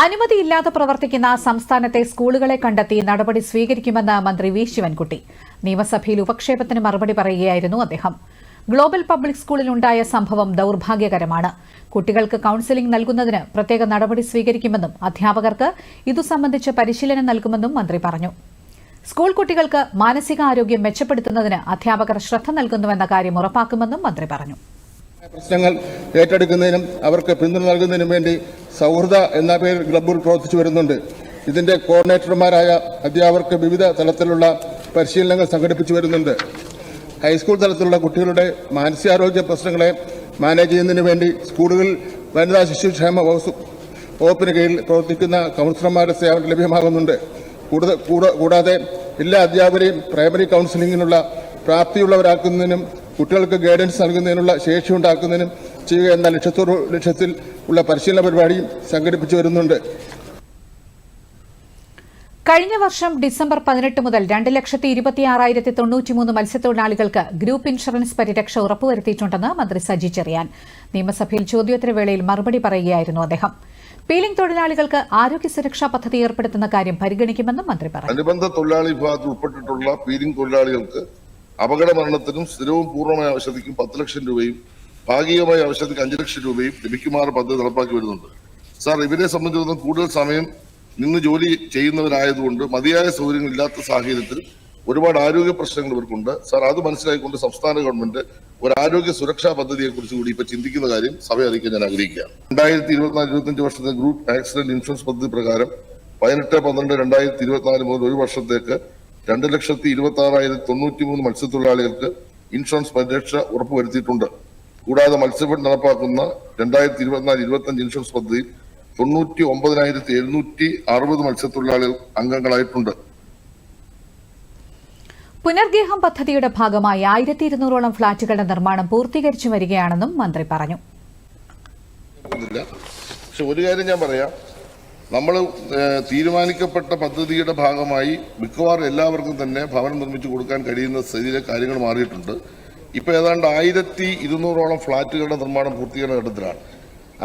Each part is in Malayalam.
അനുമതിയില്ലാതെ പ്രവർത്തിക്കുന്ന സംസ്ഥാനത്തെ സ്കൂളുകളെ കണ്ടെത്തി നടപടി സ്വീകരിക്കുമെന്ന് മന്ത്രി വി ശിവൻകുട്ടി. നിയമസഭയിൽ ഉപക്ഷേപത്തിന് മറുപടി പറയുകയായിരുന്നു അദ്ദേഹം. ഗ്ലോബൽ പബ്ലിക് സ്കൂളിലുണ്ടായ സംഭവം ദൌർഭാഗ്യകരമാണ്. കുട്ടികൾക്ക് കൌൺസിലിംഗ് നൽകുന്നതിന് പ്രത്യേക നടപടി സ്വീകരിക്കുമെന്നും അധ്യാപകർക്ക് ഇതു സംബന്ധിച്ച് പരിശീലനം നൽകുമെന്നും മന്ത്രി പറഞ്ഞു. സ്കൂൾ കുട്ടികൾക്ക് മാനസികാരോഗ്യം മെച്ചപ്പെടുത്തുന്നതിന് അധ്യാപകർ ശ്രദ്ധ നൽകുന്നുവെന്ന കാര്യം ഉറപ്പാക്കുമെന്നും മന്ത്രി പറഞ്ഞു. പ്രശ്നങ്ങൾ ഏറ്റെടുക്കുന്നതിനും അവർക്ക് പിന്തുണ നൽകുന്നതിനും വേണ്ടി സൗഹൃദ എന്ന പേരിൽ ക്ലബ്ബിൽ പ്രവർത്തിച്ചു വരുന്നുണ്ട്. ഇതിന്റെ കോർഡിനേറ്റർമാരായ അധ്യാപകർക്ക് വിവിധ തലത്തിലുള്ള പരിശീലനങ്ങൾ സംഘടിപ്പിച്ചു വരുന്നുണ്ട്. ഹൈസ്കൂൾ തലത്തിലുള്ള കുട്ടികളുടെ മാനസികാരോഗ്യ പ്രശ്നങ്ങളെ മാനേജ് ചെയ്യുന്നതിന് വേണ്ടി സ്കൂളുകളിൽ വനിതാ ശിശുക്ഷേമ വകുപ്പ് വകുപ്പിന് കീഴിൽ പ്രവർത്തിക്കുന്ന കൗൺസിലർമാരുടെ സേവനം ലഭ്യമാകുന്നുണ്ട്. കൂടാതെ എല്ലാ അധ്യാപകരെയും പ്രൈമറി കൗൺസിലിങ്ങിനുള്ള പ്രാപ്തിയുള്ളവരാക്കുന്നതിനും കുട്ടികൾക്ക് ഗൈഡൻസ് നൽകുന്നതിനുള്ള ശേഷി ഉണ്ടാക്കുന്നതിനും ചെയ്യുക എന്ന ലക്ഷ്യത്തോടു ലക്ഷ്യത്തിൽ ഉള്ള പരിശീലന പരിപാടിയും സംഘടിപ്പിച്ചു വരുന്നുണ്ട്. കഴിഞ്ഞ വർഷം ഡിസംബർ പതിനെട്ട് മുതൽ രണ്ട് ലക്ഷത്തി ഇരുപത്തിയാറായിരത്തി തൊണ്ണൂറ്റിമൂന്ന് മത്സ്യത്തൊഴിലാളികൾക്ക് ഗ്രൂപ്പ് ഇൻഷുറൻസ് പരിരക്ഷ ഉറപ്പുവരുത്തിയിട്ടുണ്ടെന്ന് മന്ത്രി സജി ചെറിയാൻ. നിയമസഭയിൽ ചോദ്യോത്തരവേളയിൽ മറുപടി പറയുകയായിരുന്നു അദ്ദേഹം. പീലിംഗ് തൊഴിലാളികൾക്ക് ആരോഗ്യ സുരക്ഷാ പദ്ധതി ഏർപ്പെടുത്തുന്ന കാര്യം പരിഗണിക്കുമെന്നും മന്ത്രി പറഞ്ഞു. അനുബന്ധ തൊഴിലാളി വിഭാഗത്തിൽ ഉൾപ്പെട്ടിട്ടുള്ള പീലിംഗ് തൊഴിലാളികൾക്ക് അപകട മരണത്തിനും സ്ഥിരവും പൂർണമായ അവശതയ്ക്കും പത്ത് ലക്ഷം രൂപയും ഭാഗികമായ ആവശ്യത്തിന് അഞ്ചു ലക്ഷം രൂപയും ലഭിക്കുമാറ് പദ്ധതി നടപ്പാക്കി വരുന്നുണ്ട്. സാർ ഇവരെ സംബന്ധിച്ചിടത്തോളം കൂടുതൽ സമയം നിന്ന് ജോലി ചെയ്യുന്നവരായതുകൊണ്ട് മതിയായ സൗകര്യങ്ങൾ ഇല്ലാത്ത സാഹചര്യത്തിൽ ഒരുപാട് ആരോഗ്യ പ്രശ്നങ്ങൾ ഇവർക്കുണ്ട്. സാർ അത് മനസ്സിലാക്കിക്കൊണ്ട് സംസ്ഥാന ഗവൺമെന്റ് ഒരു ആരോഗ്യ സുരക്ഷാ പദ്ധതിയെ കുറിച്ച് കൂടി ഇപ്പൊ ചിന്തിക്കുന്ന കാര്യം സഭയെ അറിയിക്കാൻ ഞാൻ ആഗ്രഹിക്കുകയാണ്. രണ്ടായിരത്തി ഇരുപത്തിനാല് ഇരുപത്തിയഞ്ച് വർഷത്തെ ഗ്രൂപ്പ് ആക്സിഡന്റ് ഇൻഷുറൻസ് പദ്ധതി പ്രകാരം പതിനെട്ട് പന്ത്രണ്ട് രണ്ടായിരത്തി ഇരുപത്തിനാല് മുതൽ ഒരു വർഷത്തേക്ക് രണ്ട് ലക്ഷത്തി ഇരുപത്തി ആറായിരത്തി തൊണ്ണൂറ്റി മൂന്ന് മത്സ്യത്തൊഴിലാളികൾക്ക് ഇൻഷുറൻസ് പരിരക്ഷ ഉറപ്പുവരുത്തിയിട്ടുണ്ട്. കൂടാതെ മത്സ്യഫെഡ് നടപ്പാക്കുന്ന രണ്ടായിരത്തി ഇരുപത്തിനാല് ഇരുപത്തിയഞ്ച് ഇൻഷുറൻസ് പദ്ധതിയിൽ തൊണ്ണൂറ്റി ഒമ്പതിനായിരത്തി എഴുന്നൂറ്റി അറുപത് മത്സ്യത്തൊഴിലാളികൾ അംഗങ്ങളായിട്ടുണ്ട്. പുനർഗേഹം പദ്ധതിയുടെ ഭാഗമായി ആയിരത്തി ഇരുന്നൂറോളം ഫ്ളാറ്റുകളുടെ നിർമ്മാണം പൂർത്തീകരിച്ചു വരികയാണെന്നും മന്ത്രി പറഞ്ഞു. പക്ഷെ ഒരു കാര്യം ഞാൻ പറയാം. നമ്മൾ തീരുമാനിക്കപ്പെട്ട പദ്ധതിയുടെ ഭാഗമായി മിക്കവാറും എല്ലാവർക്കും തന്നെ ഭവനം നിർമ്മിച്ചു കൊടുക്കാൻ കഴിയുന്ന സ്ഥിതിയിലെ കാര്യങ്ങൾ മാറിയിട്ടുണ്ട്. ഇപ്പൊ ഏതാണ്ട് ആയിരത്തി ഇരുന്നൂറോളം ഫ്ളാറ്റുകളുടെ നിർമ്മാണം പൂർത്തീകരണ ഘട്ടത്തിലാണ്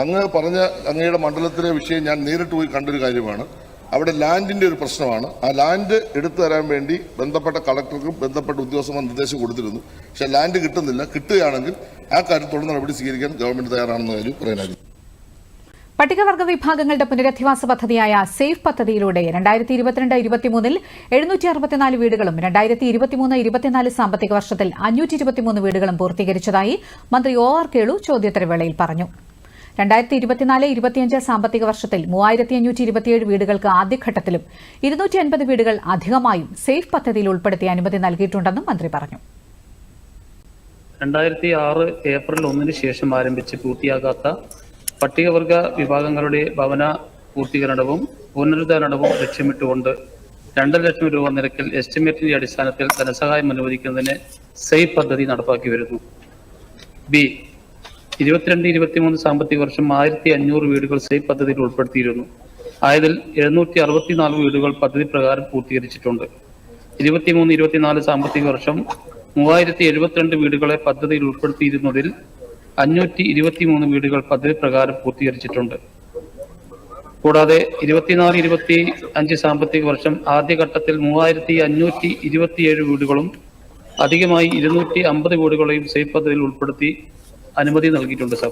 അങ്ങ് പറഞ്ഞ അങ്ങയുടെ മണ്ഡലത്തിലെ വിഷയം ഞാൻ നേരിട്ട് പോയി കണ്ടൊരു കാര്യമാണ്. അവിടെ ലാൻഡിന്റെ ഒരു പ്രശ്നമാണ്. ആ ലാൻഡ് എടുത്തു തരാൻ വേണ്ടി ബന്ധപ്പെട്ട കളക്ടർക്കും ബന്ധപ്പെട്ട ഉദ്യോഗസ്ഥന്മാർ നിർദ്ദേശം കൊടുത്തിരുന്നു. പക്ഷേ ലാൻഡ് കിട്ടുന്നില്ല. കിട്ടുകയാണെങ്കിൽ ആ കാര്യത്തോട് നടപടി സ്വീകരിക്കാൻ ഗവൺമെന്റ് തയ്യാറാണെന്ന കാര്യം പറയാനായിരുന്നു പട്ടികവർഗ വിഭാഗങ്ങളുടെ പുനരധിവാസ പദ്ധതിയായ സേഫ് പദ്ധതിയിലൂടെ രണ്ടായിരത്തി ഇരുപത്തിരണ്ട് ഇരുപത്തിമൂന്നിൽ എഴുന്നൂറ്റി അറുപത്തിനാല് വീടുകളും രണ്ടായിരത്തി ഇരുപത്തിമൂന്ന് ഇരുപത്തിനാല് സാമ്പത്തിക വർഷത്തിൽ അഞ്ഞൂറ്റി ഇരുപത്തിമൂന്ന് വീടുകളും പൂർത്തീകരിച്ചതായി മന്ത്രി ഒ ആർ കേളു ചോദ്യോത്തരവേളയിൽ പറഞ്ഞു. രണ്ടായിരത്തി ഇരുപത്തിനാല് ഇരുപത്തിയഞ്ച് സാമ്പത്തിക വർഷത്തിൽ മൂവായിരത്തി അഞ്ഞൂറ്റി ഇരുപത്തിയേഴ് വീടുകൾക്ക് ആദ്യഘട്ടത്തിലും ഇരുന്നൂറ്റി അൻപത് വീടുകൾ അധികമായും സേഫ് പദ്ധതിയിൽ ഉൾപ്പെടുത്തി അനുമതി നൽകിയിട്ടുണ്ടെന്നും മന്ത്രി പറഞ്ഞു. രണ്ടായിരത്തി ആറ് ഏപ്രിൽ ഒന്നിന് ശേഷം ആരംഭിച്ച് പൂർത്തിയാകാത്ത പട്ടികവർഗ വിഭാഗങ്ങളുടെ ഭവന പൂർത്തീകരണവും പുനരുദ്ധാരണവും ലക്ഷ്യമിട്ടുകൊണ്ട് രണ്ടര ലക്ഷം രൂപ നിരക്കിൽ എസ്റ്റിമേറ്റിന്റെ അടിസ്ഥാനത്തിൽ ധനസഹായം അനുവദിക്കുന്നതിന് സെയ് പദ്ധതി നടപ്പാക്കി വരുന്നു. ബി ഇരുപത്തിരണ്ട് ഇരുപത്തിമൂന്ന് സാമ്പത്തിക വർഷം ആയിരത്തി അഞ്ഞൂറ് വീടുകൾ സെയ് പദ്ധതിയിൽ ഉൾപ്പെടുത്തിയിരുന്നു. ആയതിൽ എഴുന്നൂറ്റി അറുപത്തിനാല് വീടുകൾ പദ്ധതി പ്രകാരം പൂർത്തീകരിച്ചിട്ടുണ്ട്. ഇരുപത്തിമൂന്ന് ഇരുപത്തിനാല് സാമ്പത്തിക വർഷം മൂവായിരത്തി എഴുപത്തിരണ്ട് വീടുകളെ പദ്ധതിയിൽ ഉൾപ്പെടുത്തിയിരുന്നതിൽ അഞ്ഞൂറ്റി ഇരുപത്തിമൂന്ന് വീടുകൾ പദ്ധതി പ്രകാരം പൂർത്തീകരിച്ചിട്ടുണ്ട്. കൂടാതെ ഇരുപത്തിനാല് ഇരുപത്തി അഞ്ച് സാമ്പത്തിക വർഷം ആദ്യഘട്ടത്തിൽ മൂവായിരത്തി അഞ്ഞൂറ്റി ഇരുപത്തിയേഴ് വീടുകളും അധികമായി ഇരുന്നൂറ്റി അമ്പത് വീടുകളെയും സേഫ് പദ്ധതിയിൽ ഉൾപ്പെടുത്തി അനുമതി നൽകിയിട്ടുണ്ട് സാർ.